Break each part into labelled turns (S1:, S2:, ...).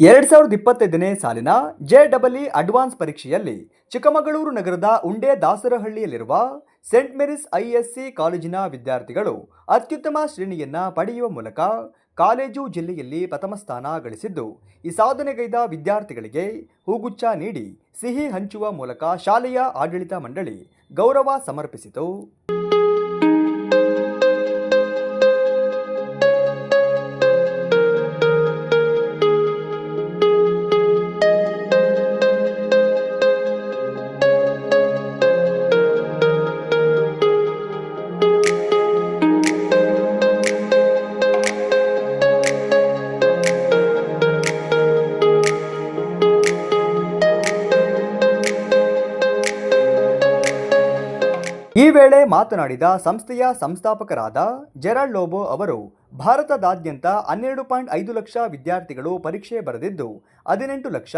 S1: ಎರಡ್ ಸಾವಿರದ ಇಪ್ಪತ್ತೈದನೇ ಸಾಲಿನ ಜೆ ಡಬಲ್ ಇ ಅಡ್ವಾನ್ಸ್ ಪರೀಕ್ಷೆಯಲ್ಲಿ ಚಿಕ್ಕಮಗಳೂರು ನಗರದ ಉಂಡೆ ದಾಸರಹಳ್ಳಿಯಲ್ಲಿರುವ ಸೆಂಟ್ ಮೇರಿಸ್ ಐಎಸ್ಸಿ ಕಾಲೇಜಿನ ವಿದ್ಯಾರ್ಥಿಗಳು ಅತ್ಯುತ್ತಮ ಶ್ರೇಣಿಯನ್ನು ಪಡೆಯುವ ಮೂಲಕ ಕಾಲೇಜು ಜಿಲ್ಲೆಯಲ್ಲಿ ಪ್ರಥಮ ಸ್ಥಾನ ಗಳಿಸಿದ್ದು, ಈ ಸಾಧನೆಗೈದ ವಿದ್ಯಾರ್ಥಿಗಳಿಗೆ ಹೂಗುಚ್ಛ ನೀಡಿ ಸಿಹಿ ಹಂಚುವ ಮೂಲಕ ಶಾಲೆಯ ಆಡಳಿತ ಮಂಡಳಿ ಗೌರವ ಸಮರ್ಪಿಸಿತು. ಈ ವೇಳೆ ಮಾತನಾಡಿದ ಸಂಸ್ಥೆಯ ಸಂಸ್ಥಾಪಕರಾದ ಜೆರಾಲ್ಡ್ ಲೋಬೋ ಅವರು ಭಾರತದಾದ್ಯಂತ ಹನ್ನೆರಡು ಪಾಯಿಂಟ್ ಐದು ಲಕ್ಷ ವಿದ್ಯಾರ್ಥಿಗಳು ಪರೀಕ್ಷೆ ಬರೆದಿದ್ದು, ಹದಿನೆಂಟು ಲಕ್ಷ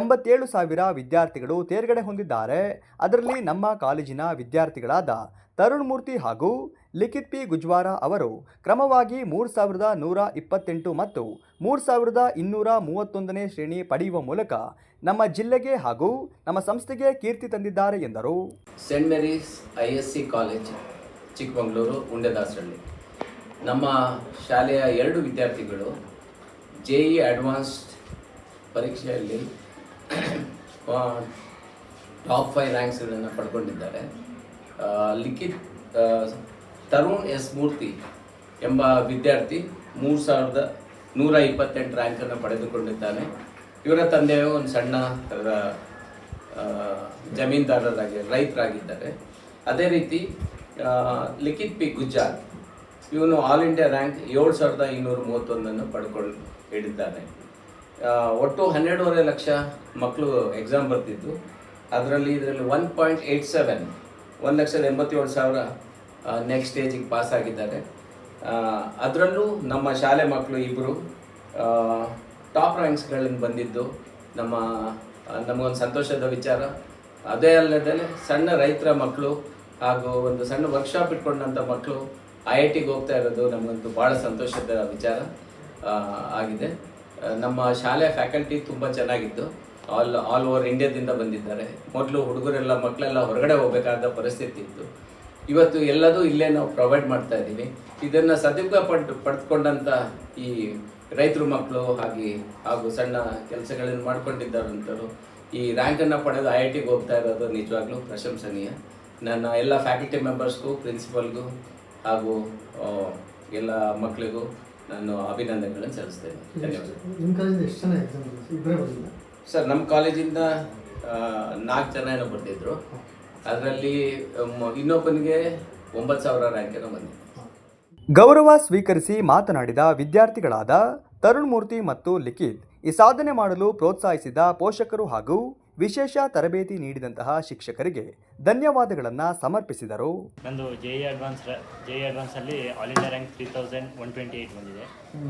S1: ಎಂಬತ್ತೇಳು ಸಾವಿರ ವಿದ್ಯಾರ್ಥಿಗಳು ತೇರ್ಗಡೆ ಹೊಂದಿದ್ದಾರೆ. ಅದರಲ್ಲಿ ನಮ್ಮ ಕಾಲೇಜಿನ ವಿದ್ಯಾರ್ಥಿಗಳಾದ ತರುಣ್ ಮೂರ್ತಿ ಹಾಗೂ ಲಿಖಿತ್ ಪಿ. ಗುಜ್ವಾರ ಅವರು ಕ್ರಮವಾಗಿ ಮೂರು ಸಾವಿರದ ನೂರ ಇಪ್ಪತ್ತೆಂಟು ಮತ್ತು ಮೂರು ಸಾವಿರದ ಇನ್ನೂರ ಮೂವತ್ತೊಂದನೇ ಶ್ರೇಣಿ ಪಡೆಯುವ ಮೂಲಕ ನಮ್ಮ ಜಿಲ್ಲೆಗೆ ಹಾಗೂ ನಮ್ಮ ಸಂಸ್ಥೆಗೆ ಕೀರ್ತಿ ತಂದಿದ್ದಾರೆ ಎಂದರು.
S2: Saint Mary's I S C college Chikkamagaluru Undedasarahalli ನಮ್ಮ ಶಾಲೆಯ ಎರಡು ವಿದ್ಯಾರ್ಥಿಗಳು ಜೆ ಇ ಅಡ್ವಾನ್ಸ್ಡ್ ಪರೀಕ್ಷೆಯಲ್ಲಿ ಟಾಪ್ ಫೈವ್ ರ್ಯಾಂಕ್ಸ್ಗಳನ್ನು ಪಡ್ಕೊಂಡಿದ್ದಾರೆ. ಲಿಖಿತ್ ತರುಣ್ ಎಸ್ ಮೂರ್ತಿ ಎಂಬ ವಿದ್ಯಾರ್ಥಿ ಮೂರು ಸಾವಿರದ ನೂರ ಇಪ್ಪತ್ತೆಂಟು ರ್ಯಾಂಕನ್ನು ಪಡೆದುಕೊಂಡಿದ್ದಾನೆ. ಇವರ ತಂದೆಯು ಒಂದು ಸಣ್ಣ ಜಮೀನ್ದಾರರಾಗಿ, ರೈತರಾಗಿದ್ದಾರೆ. ಅದೇ ರೀತಿ ಲಿಖಿತ್ ಪಿ. ಗುಜ್ಜಾರ್ ಇವನು ಆಲ್ ಇಂಡಿಯಾ ರ್ಯಾಂಕ್ ಏಳು ಸಾವಿರದ ಇನ್ನೂರ ಮೂವತ್ತೊಂದನ್ನು ಪಡ್ಕೊಂಡು ಹಿಡಿದ್ದಾನೆ ಒಟ್ಟು ಹನ್ನೆರಡೂವರೆ ಲಕ್ಷ ಮಕ್ಕಳು ಎಕ್ಸಾಮ್ ಬರ್ತಿದ್ದು ಅದರಲ್ಲಿ ಇದರಲ್ಲಿ ಒನ್ ಪಾಯಿಂಟ್ ಏಯ್ಟ್ ಸೆವೆನ್ ಒಂದು ಲಕ್ಷದ ಎಂಬತ್ತೇಳು ಸಾವಿರ ನೆಕ್ಸ್ಟ್ ಸ್ಟೇಜಿಗೆ ಪಾಸ್ ಆಗಿದ್ದಾರೆ. ಅದರಲ್ಲೂ ನಮ್ಮ ಶಾಲೆ ಮಕ್ಕಳು ಇಬ್ಬರು ಟಾಪ್ ರ್ಯಾಂಕ್ಸ್ಗಳಿಂದ ಬಂದಿದ್ದು ನಮ್ಮ ನಮಗೊಂದು ಸಂತೋಷದ ವಿಚಾರ. ಅದೇ ಅಲ್ಲದೆ ಸಣ್ಣ ರೈತರ ಮಕ್ಕಳು ಹಾಗೂ ಒಂದು ಸಣ್ಣ ವರ್ಕ್ಶಾಪ್ ಇಟ್ಕೊಂಡಂಥ ಮಕ್ಕಳು ಐ ಐ ಟಿಗೆ ಹೋಗ್ತಾ ಇರೋದು ನಮಗಂತೂ ಭಾಳ ಸಂತೋಷದ ವಿಚಾರ ಆಗಿದೆ. ನಮ್ಮ ಶಾಲೆ ಫ್ಯಾಕಲ್ಟಿ ತುಂಬ ಚೆನ್ನಾಗಿತ್ತು. ಆಲ್ ಆಲ್ ಓವರ್ ಇಂಡಿಯಾದಿಂದ ಬಂದಿದ್ದಾರೆ. ಮೊದಲು ಹುಡುಗರೆಲ್ಲ, ಮಕ್ಕಳೆಲ್ಲ ಹೊರಗಡೆ ಹೋಗಬೇಕಾದ ಪರಿಸ್ಥಿತಿ ಇತ್ತು. ಇವತ್ತು ಎಲ್ಲದೂ ಇಲ್ಲೇ ನಾವು ಪ್ರೊವೈಡ್ ಮಾಡ್ತಾ ಇದ್ದೀವಿ. ಇದನ್ನು ಸದುಪಯೋಗ ಪಡ್ ಪಡೆದುಕೊಂಡಂಥ ಈ ರೈತರು ಮಕ್ಕಳು ಹಾಗೆ, ಹಾಗೂ ಸಣ್ಣ ಕೆಲಸಗಳನ್ನು ಮಾಡ್ಕೊಂಡಿದ್ದಾರಂಥವ್ರು, ಈ ರ್ಯಾಂಕನ್ನು ಪಡೆದು ಐ ಐ ಟಿಗೆ ಹೋಗ್ತಾ ಇರೋದು ನಿಜವಾಗ್ಲೂ ಪ್ರಶಂಸನೀಯ. ನನ್ನ ಎಲ್ಲ ಫ್ಯಾಕಲ್ಟಿ ಮೆಂಬರ್ಸ್ಗೂ ಪ್ರಿನ್ಸಿಪಲ್ಗೂ ಹಾಗೂ ಎಲ್ಲ ಮಕ್ಕಳಿಗೂ ನಾನು ಅಭಿನಂದನೆಗಳನ್ನು ಸಲ್ಲಿಸ್ತೇನೆ. ಧನ್ಯವಾದ ಸರ್ ನಮ್ಮ ಕಾಲೇಜಿಂದ ನಾಲ್ಕು ಜನ ಏನೋ ಬರ್ತಿದ್ರು. ಅದರಲ್ಲಿ ಇನ್ನೊಬ್ಬನಿಗೆ ಒಂಬತ್ತು ಸಾವಿರ ರ್ಯಾಂಕ್ ಏನೋ ಬಂದಿದೆ.
S1: ಗೌರವ ಸ್ವೀಕರಿಸಿ ಮಾತನಾಡಿದ ವಿದ್ಯಾರ್ಥಿಗಳಾದ ತರುಣ್ ಮೂರ್ತಿ ಮತ್ತು ಲಿಖಿತ್ ಈ ಸಾಧನೆ ಮಾಡಲು ಪ್ರೋತ್ಸಾಹಿಸಿದ ಪೋಷಕರು ಹಾಗೂ ವಿಶೇಷ ತರಬೇತಿ ನೀಡಿದಂತಹ ಶಿಕ್ಷಕರಿಗೆ ಧನ್ಯವಾದಗಳನ್ನು ಸಮರ್ಪಿಸಿದರು.
S3: ನಂದು J E advance J E ಅಡ್ವಾನ್ಸಲ್ಲಿ all India rank three thousand one twenty eight ಬಂದಿದೆ.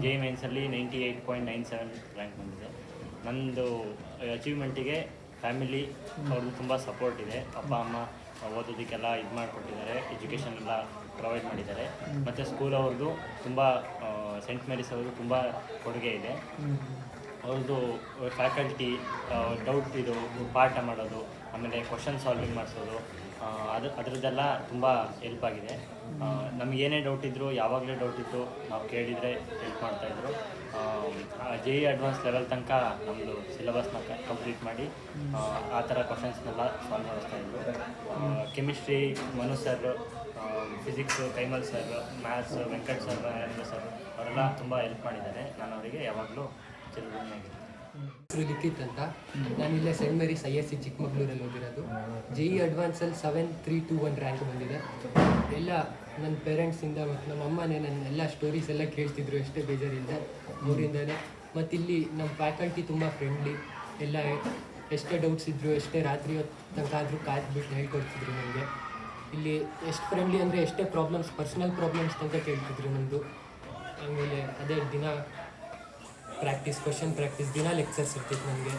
S3: ಜೆ ಮೈನ್ಸ್ ಅಲ್ಲಿ ninety eight point nine seven rank ಬಂದಿದೆ. ನಂದು ಅಚೀವ್ಮೆಂಟಿಗೆ ಫ್ಯಾಮಿಲಿ ಅವ್ರದ್ದು ತುಂಬ ಸಪೋರ್ಟ್ ಇದೆ. ಅಪ್ಪ, ಅಮ್ಮ ಓದೋದಕ್ಕೆಲ್ಲ ಇದು ಮಾಡಿಕೊಟ್ಟಿದ್ದಾರೆ ಎಜುಕೇಷನ್ ಎಲ್ಲ ಪ್ರೊವೈಡ್ ಮಾಡಿದ್ದಾರೆ. ಮತ್ತು ಸ್ಕೂಲ್ ಅವ್ರದ್ದು ತುಂಬ ಸೆಂಟ್ ಮೇರಿಸ್ ಅವ್ರದ್ದು ತುಂಬ ಕೊಡುಗೆ ಇದೆ. ಅವ್ರದ್ದು ಫ್ಯಾಕಲ್ಟಿ ಡೌಟ್ ಇದು ಪಾಠ ಮಾಡೋದು ಆಮೇಲೆ ಕ್ವಶನ್ ಸಾಲ್ವಿಂಗ್ ಮಾಡಿಸೋದು ಅದು ಅದರದ್ದೆಲ್ಲ ತುಂಬ ಹೆಲ್ಪ್ ಆಗಿದೆ. ನಮಗೇನೇ ಡೌಟ್ ಇದ್ದರೂ ಯಾವಾಗಲೇ ಡೌಟ್ ಇತ್ತು ನಾವು ಕೇಳಿದರೆ ಹೆಲ್ಪ್ ಮಾಡ್ತಾಯಿದ್ರು ಜೆ ಇ ಅಡ್ವಾನ್ಸ್ ಲೆವೆಲ್ ತನಕ ನಮ್ಮದು ಸಿಲೆಬಸ್ನ ಕಂಪ್ಲೀಟ್ ಮಾಡಿ ಆ, ಥರ ಕ್ವಶನ್ಸ್ನೆಲ್ಲ solve ಮಾಡಿಸ್ತಾಯಿದ್ರು chemistry Manu sir physics Kaimal sir maths Venkat sir sir ಅವರೆಲ್ಲ ತುಂಬ ಹೆಲ್ಪ್ ಮಾಡಿದ್ದಾರೆ. ನಾನು ಅವರಿಗೆ ಯಾವಾಗಲೂ
S4: ಹೆಸರು ಲಿಖಿತ್ ಅಂತ. ನಾನು ಇಲ್ಲೇ saint Mary's I S C ಚಿಕ್ಕಮಗಳೂರಲ್ಲಿ ಓದಿರೋದು J E ಅಡ್ವಾನ್ಸಲ್ಲಿ seven three two one rank ಬಂದಿದೆ. ಎಲ್ಲ ನನ್ನ ಪೇರೆಂಟ್ಸಿಂದ ಮತ್ತು ನಮ್ಮ ಅಮ್ಮನೇ ನನ್ನ ಎಲ್ಲ ಸ್ಟೋರೀಸ್ ಎಲ್ಲ ಕೇಳ್ತಿದ್ರು, ಎಷ್ಟೇ ಬೇಜಾರಿಂದ ಊರಿಂದಲೇ ಮತ್ತು ಇಲ್ಲಿ ನಮ್ಮ ಫ್ಯಾಕಲ್ಟಿ ತುಂಬ ಫ್ರೆಂಡ್ಲಿ ಎಲ್ಲ ಎಷ್ಟೇ ಡೌಟ್ಸ್ ಇದ್ದರು ಎಷ್ಟೇ ರಾತ್ರಿ ಹೊತ್ತು ತನಕ ಆದರೂ ಬಿಟ್ಟು ಹೇಳ್ಕೊಡ್ತಿದ್ರು ನನಗೆ. ಇಲ್ಲಿ ಎಷ್ಟು ಫ್ರೆಂಡ್ಲಿ ಅಂದರೆ ಎಷ್ಟೇ ಪ್ರಾಬ್ಲಮ್ಸ್ ಪರ್ಸ್ನಲ್ ಪ್ರಾಬ್ಲಮ್ಸ್ ತನಕ ಕೇಳ್ತಿದ್ರು ನಮ್ಮದು ಆಮೇಲೆ ಅದೇ ದಿನ ಪ್ರಾಕ್ಟೀಸ್ ಕ್ವಶನ್ ಪ್ರಾಕ್ಟೀಸ್ ದಿನ ಲೆಕ್ಚರ್ಸ್ ಇರ್ತಿತ್ತು ನನಗೆ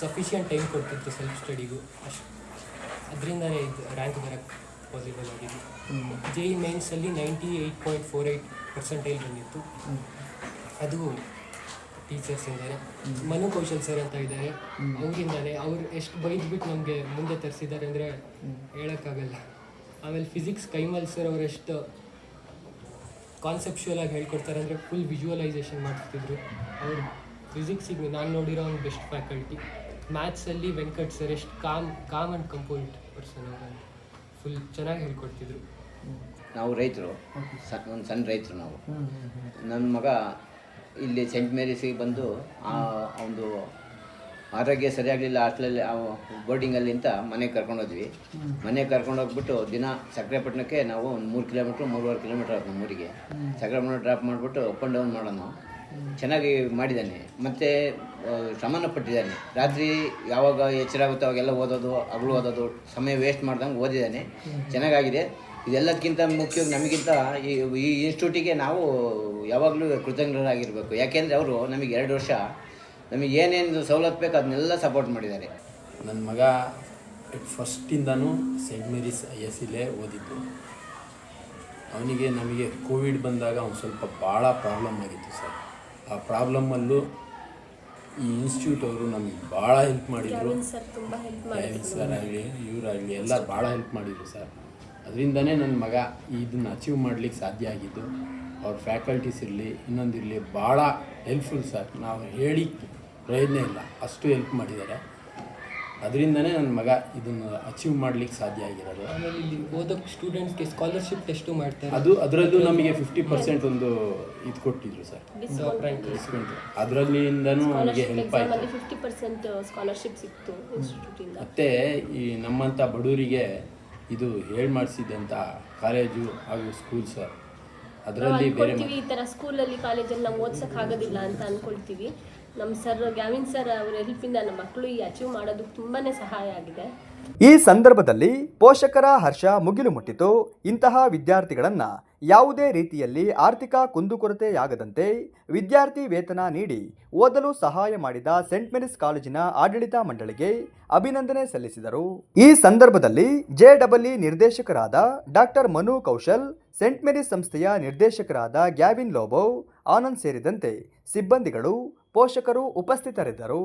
S4: ಸಫಿಷಿಯಂಟ್ ಟೈಮ್ ಕೊಡ್ತಿತ್ತು ಸೆಲ್ಫ್ ಸ್ಟಡಿಗೂ ಅಷ್ಟು. ಅದರಿಂದನೇ ಇದು ರ್ಯಾಂಕ್ ಬರೋಕ್ಕೆ ಪಾಸಿಬಲ್ ಆಗಿದ್ದು. J E ಮೇನ್ಸಲ್ಲಿ ninety eight point four eight percentage ಬಂದಿತ್ತು. ಅದು ಟೀಚರ್ಸ್ ಇದ್ದಾರೆ ಮನು ಕೌಶಲ್ ಸರ್ ಅಂತ ಇದ್ದಾರೆ ಅವರಿಂದಾನೆ. ಅವ್ರು ಎಷ್ಟು ಬೈದ್ಬಿಟ್ಟು ನಮಗೆ ಮುಂದೆ ತರಿಸಿದ್ದಾರೆ ಅಂದರೆ ಹೇಳೋಕ್ಕಾಗಲ್ಲ. ಆಮೇಲೆ ಫಿಸಿಕ್ಸ್ ಕೈಮಲ್ ಸರ್ ಅವ್ರು ಎಷ್ಟು ಕಾನ್ಸೆಪ್ಚುಯಲ್ ಆಗಿ ಹೇಳ್ಕೊಡ್ತಾರೆ ಅಂದರೆ ಫುಲ್ ವಿಜುವಲೈಸೇಷನ್ ಮಾಡ್ತಿದ್ರು. ಅವ್ರು ಫಿಸಿಕ್ಸಿಗೆ ನಾನು ನೋಡಿರೋ ಒಂದು ಬೆಸ್ಟ್ ಫ್ಯಾಕಲ್ಟಿ ಮ್ಯಾಥ್ಸಲ್ಲಿ ವೆಂಕಟ್ ಸರ್ ಎಷ್ಟು calm calm and composed person ಅವರು ಫುಲ್ ಚೆನ್ನಾಗಿ ಹೇಳ್ಕೊಡ್ತಿದ್ರು.
S5: ನಾವು ರೈತರು. ಒಂದು ಸಣ್ಣ ರೈತರು ನಾವು. ನನ್ನ ಮಗ ಇಲ್ಲಿ ಸೆಂಟ್ ಮೇರೀಸಿಗೆ ಬಂದು ಆ ಒಂದು ಆರೋಗ್ಯ ಸರಿಯಾಗಲಿಲ್ಲ ಹಾಸ್ಟೆಲಲ್ಲಿ ಬೋರ್ಡಿಂಗಲ್ಲಿ ಅಂತ ಮನೆಗೆ ಕರ್ಕೊಂಡೋದ್ವಿ ಮನೆಗೆ ಕರ್ಕೊಂಡೋಗ್ಬಿಟ್ಟು ದಿನ ಸಕ್ರೆಪಟ್ಟಣಕ್ಕೆ ನಾವು ಒಂದು ಮೂರು ಕಿಲೋಮೀಟ್ರ್ ಮೂರುವರೆ ಕಿಲೋಮೀಟ್ರ್ ಆಗ್ತದೆ ನಮ್ಮ ಊರಿಗೆ. ಸಕ್ರೆಪಟ್ಟಣ ಡ್ರಾಪ್ ಮಾಡಿಬಿಟ್ಟು ಅಪ್ ಆ್ಯಂಡ್ ಡೌನ್ ಮಾಡೋಣ. ಚೆನ್ನಾಗಿ ಮಾಡಿದ್ದಾನೆ. ಮತ್ತು ಶ್ರಮನ ಪಟ್ಟಿದ್ದಾನೆ. ರಾತ್ರಿ ಯಾವಾಗ ಎಚ್ಚರ ಆಗುತ್ತೋ ಅವಾಗೆಲ್ಲ ಓದೋದು ಹಗಲು ಓದೋದು ಸಮಯ ವೇಸ್ಟ್ ಮಾಡ್ದಂಗೆ ಓದಿದ್ದಾನೆ. ಚೆನ್ನಾಗಾಗಿದೆ. ಇದೆಲ್ಲದಕ್ಕಿಂತ ಮುಖ್ಯವಾಗಿ ನಮಗಿಂತ ಈ ಈ ಇನ್ಸ್ಟಿಟ್ಯೂಟಿಗೆ ನಾವು ಯಾವಾಗಲೂ ಕೃತಜ್ಞರಾಗಿರಬೇಕು. ಯಾಕೆಂದರೆ ಅವರು ನಮಗೆ ಎರಡು ವರ್ಷ ನಮಗೆ ಏನೇನು ಸವಲತ್ತು ಬೇಕು ಅದನ್ನೆಲ್ಲ ಸಪೋರ್ಟ್ ಮಾಡಿದ್ದಾರೆ.
S6: ನನ್ನ ಮಗ ಫಸ್ಟಿಂದನೂ ಸೆಂಟ್ ಮೇರಿಸ್ ಐ ಎಸ್ ಇಲ್ಲೇ ಓದಿದ್ದು. ಅವನಿಗೆ ನಮಗೆ ಕೋವಿಡ್ ಬಂದಾಗ ಅವ್ನು ಸ್ವಲ್ಪ ಭಾಳ ಪ್ರಾಬ್ಲಮ್ ಆಗಿತ್ತು ಸರ್. ಆ ಪ್ರಾಬ್ಲಮ್ಮಲ್ಲೂ ಈ ಇನ್ಸ್ಟಿಟ್ಯೂಟ್ ಅವರು ನಮಗೆ ಭಾಳ ಹೆಲ್ಪ್ ಮಾಡಿದರು.
S7: ಸರ್ ತುಂಬ ಹೆಲ್ಪ್
S6: ಜೈನ್ ಸರ್ ಆಗಲಿ ಇವರಾಗಲಿ ಎಲ್ಲ ಭಾಳ ಹೆಲ್ಪ್ ಮಾಡಿದರು ಸರ್. ಅದರಿಂದನೇ ನನ್ನ ಮಗ ಇದನ್ನು ಅಚೀವ್ ಮಾಡಲಿಕ್ಕೆ ಸಾಧ್ಯ ಆಗಿದ್ದು. ಅವ್ರ ಫ್ಯಾಕಲ್ಟೀಸ್ ಇರಲಿ ಇನ್ನೊಂದಿರಲಿ ಭಾಳ ಹೆಲ್ಪ್ಫುಲ್ ಸರ್ ನಾವು ಹೇಳಿ ಪ್ರಯತ್ನ ಇಲ್ಲ ಅಷ್ಟು ಹೆಲ್ಪ್ ಮಾಡಿದ್ದಾರೆ. ಅದರಿಂದನೇ ನನ್ನ ಮಗ ಇದನ್ನು ಅಚೀವ್ ಮಾಡಲಿಕ್ಕೆ ಸಾಧ್ಯ ಆಗಿರೋದು.
S4: ಆಮೇಲೆ ಇಲ್ಲಿ ಓದೋಕ್ಕೆ ಸ್ಟೂಡೆಂಟ್ಸ್ಗೆ ಸ್ಕಾಲರ್ಶಿಪ್ ಟೆಸ್ಟು ಮಾಡ್ತಾರೆ.
S6: ಅದು ಅದರಲ್ಲೂ ನಮಗೆ ಫಿಫ್ಟಿ ಪರ್ಸೆಂಟ್ ಒಂದು ಇದು ಕೊಟ್ಟಿದ್ರು ಸರ್
S4: ಡಿಸ್ಕೌಂಟ್
S6: ಅದರಲ್ಲಿಂದನೂ ನಮಗೆ ಹೆಲ್ಪ್ ಆಯಿತು.
S7: ಫಿಫ್ಟಿ ಪರ್ಸೆಂಟ್ ಸ್ಕಾಲರ್ಶಿಪ್ ಸಿಕ್ತು ಇನ್ಸ್ಟಿಟ್ಯೂಟಿಂದ
S6: ಮತ್ತು ಈ ನಮ್ಮಂಥ ಬಡವರಿಗೆ ಇದು ಹೇಳಿ ಮಾಡಿಸಿದಂಥ ಕಾಲೇಜು ಹಾಗೂ ಸ್ಕೂಲ್ ಸರ್ ಅದರಲ್ಲಿ ಬೇರೆ
S7: ಅನ್ಕೊಳ್ತೀವಿ ಈ ತರ ಸ್ಕೂಲಲ್ಲಿ ಕಾಲೇಜಲ್ಲಿ ನಾವು ಓದ್ಸಕ್ ಆಗೋದಿಲ್ಲ ಅಂತ ಅನ್ಕೊಳ್ತೀವಿ. ನಮ್ಮ ಸರ್ ಗ್ಯಾವಿನ್ ಸರ್ ಅವರ ಹೆಲ್ಪಿಂದ ನಮ್ಮ ಮಕ್ಕಳು ಈ ಅಚೀವ್ ಮಾಡೋದಕ್ಕೆ ತುಂಬಾ ಸಹಾಯ ಆಗಿದೆ.
S1: ಈ ಸಂದರ್ಭದಲ್ಲಿ ಪೋಷಕರ ಹರ್ಷ ಮುಗಿಲು ಮುಟ್ಟಿತು. ಇಂತಹ ವಿದ್ಯಾರ್ಥಿಗಳನ್ನ ಯಾವುದೇ ರೀತಿಯಲ್ಲಿ ಆರ್ಥಿಕ ಕುಂದುಕೊರತೆಯಾಗದಂತೆ ವಿದ್ಯಾರ್ಥಿ ವೇತನ ನೀಡಿ ಓದಲು ಸಹಾಯ ಮಾಡಿದ ಸೆಂಟ್ ಮೇರಿಸ್ ಕಾಲೇಜಿನ ಆಡಳಿತ ಮಂಡಳಿಗೆ ಅಭಿನಂದನೆ ಸಲ್ಲಿಸಿದರು. ಈ ಸಂದರ್ಭದಲ್ಲಿ ಜೆಡಬ್ಲ್ಇ ನಿರ್ದೇಶಕರಾದ doctor Manu Kaushal, saint Mary's ಸಂಸ್ಥೆಯ ನಿರ್ದೇಶಕರಾದ ಗ್ಯಾವಿನ್ ಲೋಬೋ, ಆನಂದ್ ಸೇರಿದಂತೆ ಸಿಬ್ಬಂದಿಗಳು ಪೋಷಕರು ಉಪಸ್ಥಿತರಿದ್ದರು.